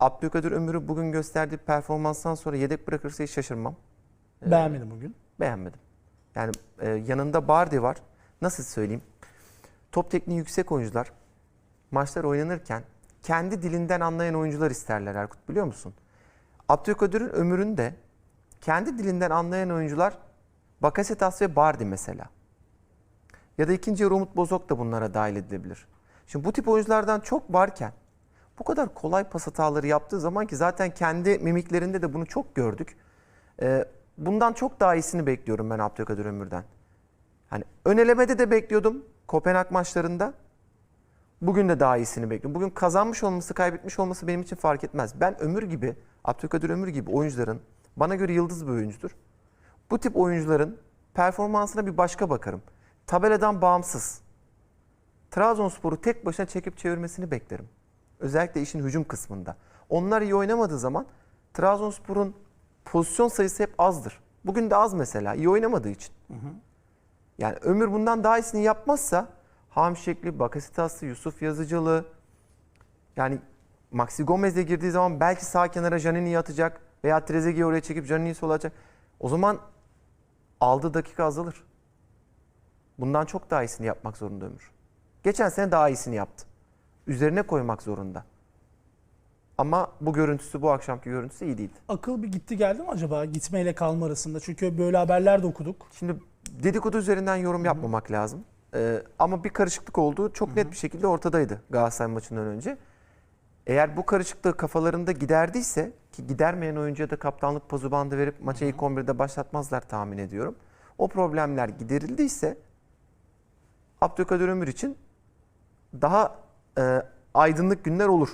Abdülkadir Ömür'ü bugün gösterdiği performanstan sonra yedek bırakırsa hiç şaşırmam. Beğenmedim bugün. Beğenmedim. Yani e, yanında Bardi var. Nasıl söyleyeyim? Top tekniği yüksek oyuncular maçlar oynanırken kendi dilinden anlayan oyuncular isterler Erkut biliyor musun? Abdülkadir'in ömründe kendi dilinden anlayan oyuncular Bakasetas ve Bardi mesela. Ya da ikinci yarı Umut Bozok da bunlara dahil edilebilir. Şimdi bu tip oyunculardan çok varken bu kadar kolay pas hataları yaptığı zaman ki zaten kendi mimiklerinde de bunu çok gördük. Ee, bundan çok daha iyisini bekliyorum ben Abdülkadir Ömür'den. Hani ön elemede de bekliyordum Kopenhag maçlarında. Bugün de daha iyisini bekliyorum. Bugün kazanmış olması, kaybetmiş olması benim için fark etmez. Ben Ömür gibi, Abdülkadir Ömür gibi oyuncuların bana göre yıldız bir oyuncudur. Bu tip oyuncuların performansına bir başka bakarım. Tabeladan bağımsız. Trabzonspor'u tek başına çekip çevirmesini beklerim. Özellikle işin hücum kısmında. Onlar iyi oynamadığı zaman Trabzonspor'un pozisyon sayısı hep azdır. Bugün de az mesela iyi oynamadığı için. Yani Ömür bundan daha iyisini yapmazsa Hamşekli, Bakasitaslı, Yusuf Yazıcılı yani Maxi Gomez'e girdiği zaman belki sağ kenara Janini'yi atacak veya Trezeguet'i oraya çekip Janini'yi sola atacak. O zaman aldığı dakika azalır. Bundan çok daha iyisini yapmak zorunda Ömür. Geçen sene daha iyisini yaptı. Üzerine koymak zorunda. Ama bu görüntüsü, bu akşamki görüntüsü iyi değildi. Akıl bir gitti geldi mi acaba gitmeyle kalma arasında? Çünkü böyle haberler de okuduk. Şimdi dedikodu üzerinden yorum yapmamak lazım. Ee, ama bir karışıklık olduğu çok net bir şekilde ortadaydı Galatasaray maçından önce. Eğer bu karışıklığı kafalarında giderdiyse ki gidermeyen oyuncuya da kaptanlık pozu bandı verip maça ilk 11'de başlatmazlar tahmin ediyorum. O problemler giderildiyse Abdülkadir Ömür için daha e, aydınlık günler olur.